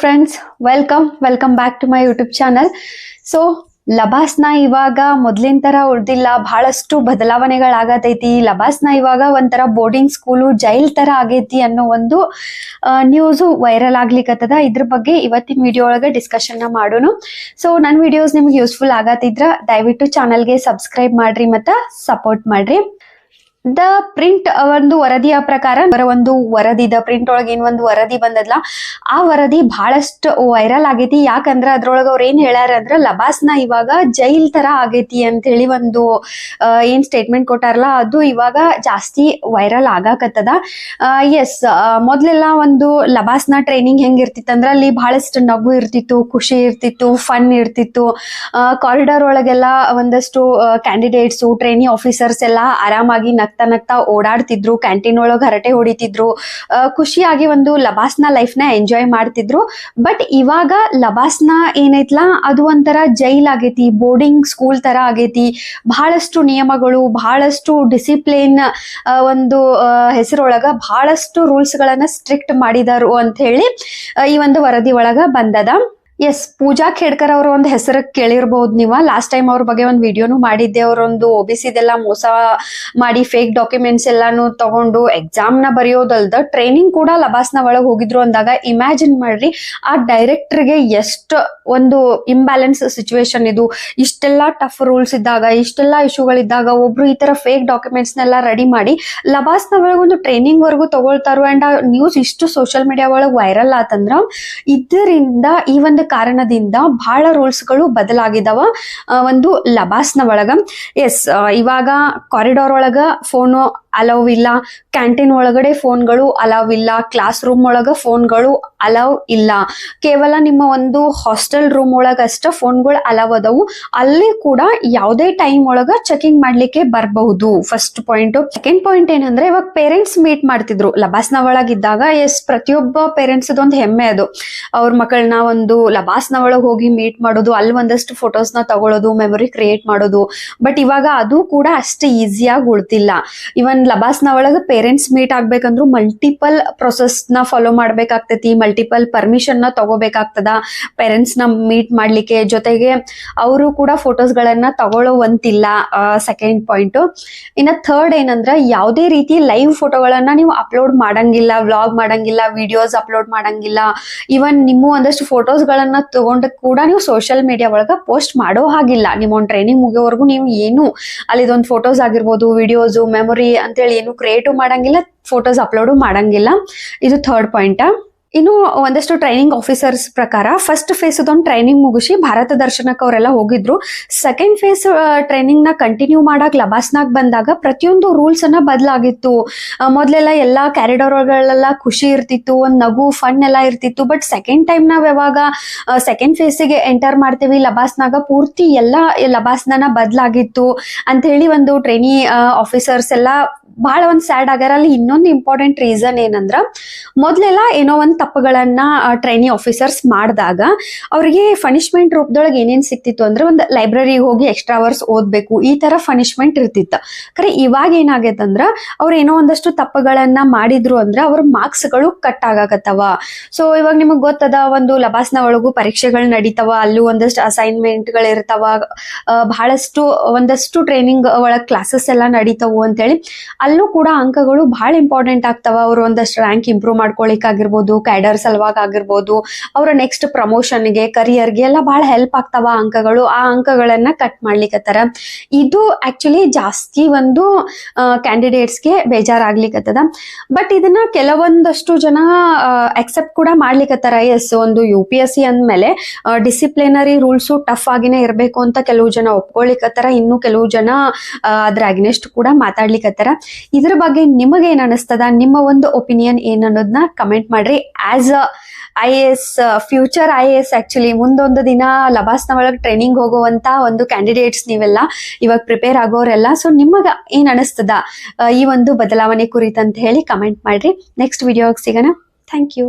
Friends welcome welcome back to my YouTube channel so LBSNAA ಇವಾಗ ಮೊದಲಿನ ತರ ಉಳ್ದಿಲ್ಲ, ಬಹಳಷ್ಟು ಬದಲಾವಣೆಗಳಾಗತೈತಿ. ಲಬಾಸ್ನ ಇವಾಗ ಒಂಥರ ಬೋರ್ಡಿಂಗ್ ಸ್ಕೂಲು ಜೈಲ್ ತರ ಆಗೈತಿ ಅನ್ನೋ ಒಂದು ನ್ಯೂಸು ವೈರಲ್ ಆಗ್ಲಿಕ್ಕತ್ತದ ಇದ್ರ ಬಗ್ಗೆ ಇವತ್ತಿನ ವಿಡಿಯೋ ಒಳಗೆ ಡಿಸ್ಕಷನ್ ಮಾಡೋಣ. ಸೊ ನನ್ನ ವಿಡಿಯೋಸ್ ನಿಮ್ಗೆ ಯೂಸ್ಫುಲ್ ಆಗತ್ತಿದ್ರ ದಯವಿಟ್ಟು ಚಾನಲ್ಗೆ ಸಬ್ಸ್ಕ್ರೈಬ್ ಮಾಡ್ರಿ ಮತ್ತು ಸಪೋರ್ಟ್ ಮಾಡ್ರಿ. ದ ಪ್ರಿಂಟ್ ಒಂದು ವರದಿಯ ಪ್ರಕಾರ ಅವರ ಒಂದು ವರದಿ, ದ ಪ್ರಿಂಟ್ ಒಳಗೆ ಏನ್ ಒಂದು ವರದಿ ಬಂದದ್ಲ. ಆ ವರದಿ ಬಹಳಷ್ಟು ವೈರಲ್ ಆಗೈತಿ. ಯಾಕಂದ್ರ ಅದ್ರೊಳಗ ಅವ್ರ ಏನ್ ಹೇಳ್ಯಾರ ಅಂದ್ರ, ಲಬಾಸ್ನ ಇವಾಗ ಜೈಲ್ ತರ ಆಗೈತಿ ಅಂತ ಹೇಳಿ ಒಂದು ಏನ್ ಸ್ಟೇಟ್ಮೆಂಟ್ ಕೊಟ್ಟಾರಲ್ಲ, ಅದು ಇವಾಗ ಜಾಸ್ತಿ ವೈರಲ್ ಆಗಾಕತ್ತದ. ಎಸ್ ಮೊದ್ಲೆಲ್ಲ ಒಂದು ಲಬಾಸ್ನ ಟ್ರೈನಿಂಗ್ ಹೆಂಗ್ ಇರ್ತಿತ್ತು ಅಂದ್ರ ಅಲ್ಲಿ ಬಹಳಷ್ಟು ನಗು ಇರ್ತಿತ್ತು, ಖುಷಿ ಇರ್ತಿತ್ತು ಫನ್ ಇರ್ತಿತ್ತು. ಕಾರಿಡಾರ್ ಒಳಗೆಲ್ಲ ಒಂದಷ್ಟು ಕ್ಯಾಂಡಿಡೇಟ್ಸು ಟ್ರೈನಿ ಆಫೀಸರ್ಸ್ ಎಲ್ಲ ಆರಾಮಾಗಿ ನಗ್ತಾ ನಗ್ತಾ ಓಡಾಡ್ತಿದ್ರು ಕ್ಯಾಂಟೀನ್ ಒಳಗೆ ಹರಟೆ ಹೊಡಿತಿದ್ರು ಖುಷಿಯಾಗಿ ಒಂದು ಲಬಾಸ್ನ ಲೈಫ್ನ ಎಂಜಾಯ್ ಮಾಡ್ತಿದ್ರು. ಬಟ್ ಇವಾಗ ಲಬಾಸ್ನ ಏನೈತ್ಲಾ, ಅದು ಒಂಥರ ಜೈಲ್ ಆಗೈತಿ ಬೋರ್ಡಿಂಗ್ ಸ್ಕೂಲ್ ತರ ಆಗೈತಿ. ಬಹಳಷ್ಟು ನಿಯಮಗಳು ಬಹಳಷ್ಟು ಡಿಸಿಪ್ಲಿನ್ ಒಂದು ಹೆಸರೊಳಗ ಬಹಳಷ್ಟು ರೂಲ್ಸ್ ಗಳನ್ನ ಸ್ಟ್ರಿಕ್ಟ್ ಮಾಡಿದಾರು ಅಂತ ಹೇಳಿ ಈ ಒಂದು ವರದಿ ಒಳಗ ಬಂದದ. ಎಸ್ ಪೂಜಾ ಖೇಡ್ಕರ್ ಅವರ ಒಂದು ಹೆಸರು ಕೇಳಿರ್ಬಹುದು ನೀವು. ಲಾಸ್ಟ್ ಟೈಮ್ ಅವ್ರ ಬಗ್ಗೆ ಒಂದು ವಿಡಿಯೋನು ಮಾಡಿದ್ದೆ. ಅವರೊಂದು ಒ ಬಿ ಸಿದೆಲ್ಲ ಮೋಸ ಮಾಡಿ ಫೇಕ್ ಡಾಕ್ಯುಮೆಂಟ್ಸ್ ಎಲ್ಲಾನು ತಗೊಂಡು ಎಕ್ಸಾಮ್ನ ಬರೆಯೋದಲ್ದ ಟ್ರೈನಿಂಗ್ ಕೂಡ ಲಬಾಸ್ನ ಒಳಗೆ ಹೋಗಿದ್ರು ಅಂದಾಗ ಇಮ್ಯಾಜಿನ್ ಮಾಡ್ರಿ, ಆ ಡೈರೆಕ್ಟರ್ಗೆ ಎಷ್ಟು ಒಂದು ಇಂಬ್ಯಾಲೆನ್ಸ್ ಸಿಚುವೇಶನ್ ಇದು. ಇಷ್ಟೆಲ್ಲ ಟಫ್ ರೂಲ್ಸ್ ಇದ್ದಾಗ, ಇಷ್ಟೆಲ್ಲ ಇಶ್ಯೂಗಳಿದ್ದಾಗ ಒಬ್ರು ಈ ತರ ಫೇಕ್ ಡಾಕ್ಯುಮೆಂಟ್ಸ್ನೆಲ್ಲ ರೆಡಿ ಮಾಡಿ ಲಬಾಸ್ನ ಒಳಗೆ ಒಂದು ಟ್ರೈನಿಂಗ್ ವರ್ಗೂ ತಗೊಳ್ತಾರೋ. ಅಂಡ್ ಆ ನ್ಯೂಸ್ ಇಷ್ಟು ಸೋಷಿಯಲ್ ಮೀಡಿಯಾ ಒಳಗೆ ವೈರಲ್ ಆತಂದ್ರ, ಇದರಿಂದ ಈ ಒಂದು ಕಾರಣದಿಂದ ಬಹಳ ರೂಲ್ಸ್ಗಳು ಬದಲಾಗಿದಾವ ಒಂದು ಲಬಾಸ್ನ ಒಳಗ. ಎಸ್ ಇವಾಗ ಕಾರಿಡಾರ್ ಒಳಗ ಫೋನ್ ಅಲೌ ಇಲ್ಲ ಕ್ಯಾಂಟೀನ್ ಒಳಗಡೆ ಫೋನ್ಗಳು ಅಲೌ ಇಲ್ಲ ಕ್ಲಾಸ್ ರೂಮ್ ಒಳಗ ಫೋನ್ಗಳು ಅಲೌ ಇಲ್ಲ. ಕೇವಲ ನಿಮ್ಮ ಒಂದು ಹಾಸ್ಟೆಲ್ ರೂಮ್ ಒಳಗ ಫೋನ್ ಫೋನ್ಗಳು ಅಲೌ ಅದಾವು. ಅಲ್ಲಿ ಕೂಡ ಯಾವುದೇ ಟೈಮ್ ಒಳಗ ಚೆಕಿಂಗ್ ಮಾಡ್ಲಿಕ್ಕೆ ಬರಬಹುದು. ಫಸ್ಟ್ ಪಾಯಿಂಟ್ ಸೆಕೆಂಡ್ ಪಾಯಿಂಟ್ ಏನಂದ್ರೆ, ಇವಾಗ ಪೇರೆಂಟ್ಸ್ ಮೀಟ್ ಮಾಡ್ತಿದ್ರು. ಲಬಾಸ್ನ ಒಳಗಿದ್ದಾಗ ಎಸ್ ಪ್ರತಿಯೊಬ್ಬ ಪೇರೆಂಟ್ಸ್ ಒಂದು ಹೆಮ್ಮೆ ಅದು. ಅವ್ರ ಮಕ್ಕಳನ್ನ ಒಂದು ಲಬಾಸ್ನ ಒಳಗೆ ಹೋಗಿ ಮೀಟ್ ಮಾಡೋದು, ಅಲ್ಲಿ ಒಂದಷ್ಟು ಫೋಟೋಸ್ನ ತಗೊಳ್ಳೋದು ಮೆಮೊರಿ ಕ್ರಿಯೇಟ್ ಮಾಡೋದು. ಬಟ್ ಇವಾಗ ಅದು ಕೂಡ ಅಷ್ಟು ಈಸಿಯಾಗಿ ಉಳ್ತಿಲ್ಲ. ಇವನ್ ಲಬಾಸ್ನ ಒಳಗೆ ಪೇರೆಂಟ್ಸ್ ಮೀಟ್ ಆಗ್ಬೇಕಂದ್ರು ಮಲ್ಟಿಪಲ್ನ ಫಾಲೋ ಮಾಡ್ಬೇಕಾಗ್ತೈತಿ ಮಲ್ಟಿಪಲ್ ಪರ್ಮಿಷನ್ನ ತಗೋಬೇಕಾಗ್ತದ. ಪೇರೆಂಟ್ಸ್ನ ಮೀಟ್ ಮಾಡ್ಲಿಕ್ಕೆ ಜೊತೆಗೆ ಅವರು ಕೂಡ ಫೋಟೋಸ್ ಗಳನ್ನ ತಗೊಳ್ಳೋವಂತಿಲ್ಲ ಸೆಕೆಂಡ್ ಪಾಯಿಂಟ್ ಇನ್ನ ಥರ್ಡ್ ಏನಂದ್ರ ಯಾವುದೇ ರೀತಿ ಲೈವ್ ಫೋಟೋಗಳನ್ನ ನೀವು ಅಪ್ಲೋಡ್ ಮಾಡಂಗಿಲ್ಲ ವ್ಲಾಗ್ ಮಾಡಂಗಿಲ್ಲ ವಿಡಿಯೋಸ್ ಅಪ್ಲೋಡ್ ಮಾಡಂಗಿಲ್ಲ. ಇವನ್ ನಿಮ್ಮ ಒಂದಷ್ಟು ಫೋಟೋಸ್ ಗಳನ್ನ ತಗೊಂಡ ಕೂಡ ನೀವು ಸೋಷಿಯಲ್ ಮೀಡಿಯಾ ಒಳಗ ಪೋಸ್ಟ್ ಮಾಡೋ ಹಾಗಿಲ್ಲ. ನಿಮ್ಮ ಒಂದು ಟ್ರೈನಿಂಗ್ ಮುಗಿಯೋವರೆಗೂ ನೀವು ಏನು ಅಲ್ಲಿದೊಂದು ಫೋಟೋಸ್ ಆಗಿರ್ಬೋದು ವಿಡಿಯೋಸ್ ಮೆಮೊರಿ ಅಂತೇಳಿ ಏನು ಕ್ರಿಯೇಟ್ ಮಾಡಂಗಿಲ್ಲ ಫೋಟೋಸ್ ಅಪ್ಲೋಡು ಮಾಡಂಗಿಲ್ಲ. ಇದು ಥರ್ಡ್ ಪಾಯಿಂಟ್ ಇನ್ನು ಒಂದಷ್ಟು ಟ್ರೈನಿಂಗ್ ಆಫೀಸರ್ಸ್ ಪ್ರಕಾರ ಫಸ್ಟ್ ಫೇಸ್ ಒಂದು ಟ್ರೈನಿಂಗ್ ಮುಗಿಸಿ ಭಾರತ ದರ್ಶನಕ್ಕೆ ಅವರೆಲ್ಲ ಹೋಗಿದ್ರು. ಸೆಕೆಂಡ್ ಫೇಸ್ ಟ್ರೈನಿಂಗ್ನ ಕಂಟಿನ್ಯೂ ಮಾಡಕ್ ಲಬಾಸ್ನಾಗ್ ಬಂದಾಗ ಪ್ರತಿಯೊಂದು ರೂಲ್ಸ್ ಅನ್ನ ಬದಲಾಗಿತ್ತು. ಮೊದಲೆಲ್ಲ ಎಲ್ಲ ಕ್ಯಾರಿಡಾರ್ಗಳೆಲ್ಲ ಖುಷಿ ಇರ್ತಿತ್ತು, ಒಂದ್ ನಗು ಫನ್ ಎಲ್ಲ ಇರ್ತಿತ್ತು. ಬಟ್ ಸೆಕೆಂಡ್ ಟೈಮ್ ನಾವ್ ಯಾವಾಗ ಸೆಕೆಂಡ್ ಫೇಸಿಗೆ ಎಂಟರ್ ಮಾಡ್ತೀವಿ, ಲಬಾಸ್ನಾಗ ಪೂರ್ತಿ ಎಲ್ಲ ಲಬಾಸ್ನ ಬದಲಾಗಿತ್ತು. ಅಂತ ಹೇಳಿ ಒಂದು ಟ್ರೈನಿ ಆಫೀಸರ್ಸ್ ಎಲ್ಲ ಬಹಳ ಒಂದ್ ಸ್ಯಾಡ್ ಆಗ್ಯಾರ. ಅಲ್ಲಿ ಇನ್ನೊಂದು ಇಂಪಾರ್ಟೆಂಟ್ ರೀಸನ್ ಏನಂದ್ರ, ಮೊದ್ಲೆಲ್ಲ ಏನೋ ಒಂದ್ ತಪ್ಪುಗಳನ್ನ ಟ್ರೈನಿ ಆಫೀಸರ್ಸ್ ಮಾಡಿದಾಗ ಅವ್ರಿಗೆ ಫನಿಶ್ಮೆಂಟ್ ರೂಪದೊಳಗೆ ಏನೇನ್ ಸಿಕ್ತಿತ್ತು ಅಂದ್ರೆ ಒಂದು ಲೈಬ್ರರಿಗೆ ಹೋಗಿ ಎಕ್ಸ್ಟ್ರಾ ಅವರ್ಸ್ ಓದ್ಬೇಕು, ಈ ತರ ಫನಿಶ್ಮೆಂಟ್ ಇರ್ತಿತ್ತು. ಖರೆ, ಇವಾಗ ಏನಾಗೈತಂದ್ರ ಅವ್ರ ಏನೋ ಒಂದಷ್ಟು ತಪ್ಪುಗಳನ್ನ ಮಾಡಿದ್ರು ಅಂದ್ರೆ ಅವ್ರ ಮಾರ್ಕ್ಸ್ಗಳು ಕಟ್ ಆಗಾಕತ್ತವ. ಸೊ ಇವಾಗ ನಿಮಗ್ ಗೊತ್ತದ, ಒಂದು ಲಬಾಸ್ನ ಒಳಗೂ ಪರೀಕ್ಷೆಗಳು ನಡೀತಾವ, ಅಲ್ಲೂ ಒಂದಷ್ಟು ಅಸೈನ್ಮೆಂಟ್ಗಳು ಇರ್ತಾವ ಇರ್ತವ ಬಹಳಷ್ಟು ಒಂದಷ್ಟು ಟ್ರೈನಿಂಗ್ ಒಳಗ್ ಕ್ಲಾಸಸ್ ಎಲ್ಲ ನಡೀತಾವು ಅಂತೇಳಿ ಅಲ್ಲೂ ಕೂಡ ಅಂಕಗಳು ಬಹಳ ಇಂಪಾರ್ಟೆಂಟ್ ಆಗ್ತಾವ. ಅವರು ಒಂದಷ್ಟು ರ್ಯಾಂಕ್ ಇಂಪ್ರೂವ್ ಮಾಡ್ಕೊಳಿಕ್ ಆಗಿರ್ಬೋದು ಕ್ಯಾಡರ್ ಸಲುವಾಗಿ ಆಗಿರ್ಬೋದು ಅವರ ನೆಕ್ಸ್ಟ್ ಪ್ರಮೋಷನ್ಗೆ ಕರಿಯರ್ಗೆ ಎಲ್ಲ ಬಹಳ ಹೆಲ್ಪ್ ಆಗ್ತಾವ ಅಂಕಗಳು. ಆ ಅಂಕಗಳನ್ನ ಕಟ್ ಮಾಡ್ಲಿಕ್ಕತ್ತಾರ ಇದು ಆಕ್ಚುಲಿ ಜಾಸ್ತಿ ಒಂದು ಕ್ಯಾಂಡಿಡೇಟ್ಸ್ಗೆ ಬೇಜಾರಾಗ್ಲಿಕ್ಕತ್ತದ ಬಟ್ ಇದನ್ನ ಕೆಲವೊಂದಷ್ಟು ಜನ ಅಕ್ಸೆಪ್ಟ್ ಕೂಡ ಮಾಡ್ಲಿಕ್ಕತ್ತಾರ ಎಸ್ ಒಂದು ಯು ಪಿ ಎಸ್ ಸಿ ಅಂದ್ಮೇಲೆ ಡಿಸಿಪ್ಲಿನರಿ ರೂಲ್ಸು ಟಫ್ ಆಗಿನೇ ಇರಬೇಕು ಅಂತ ಕೆಲವು ಜನ ಒಪ್ಕೊಳಿಕತ್ತಾರ. ಇನ್ನು ಕೆಲವು ಜನ ಆ, ಅದ್ರ ಅಗ್ನೆಸ್ಟ್ ಕೂಡ ಮಾತಾಡ್ಲಿಕ್ಕತ್ತಾರ ಇದ್ರ ಬಗ್ಗೆ ನಿಮಗೇನ್ ಅನಿಸ್ತದ? ನಿಮ್ಮ ಒಂದು ಒಪಿನಿಯನ್ ಏನ್ ಅನ್ನೋದನ್ನ ಕಮೆಂಟ್ ಮಾಡ್ರಿ. As a I A S future I A S actually ಮುಂದೊಂದು ದಿನ ಲಬಾಸ್ನ ಒಳಗೆ ಟ್ರೈನಿಂಗ್ ಹೋಗುವಂತ ಒಂದು ಕ್ಯಾಂಡಿಡೇಟ್ಸ್ ನೀವೆಲ್ಲ ಇವಾಗ ಪ್ರಿಪೇರ್ ಆಗೋರೆಲ್ಲ ಸೊ ನಿಮಗ ಏನ್ ಅನಿಸ್ತದ? ಈ ಒಂದು ಬದಲಾವಣೆ ಕುರಿತಂತ ಹೇಳಿ ಕಮೆಂಟ್ ಮಾಡ್ರಿ. ನೆಕ್ಸ್ಟ್ ವಿಡಿಯೋಗೆ ಸಿಗೋಣ. Thank you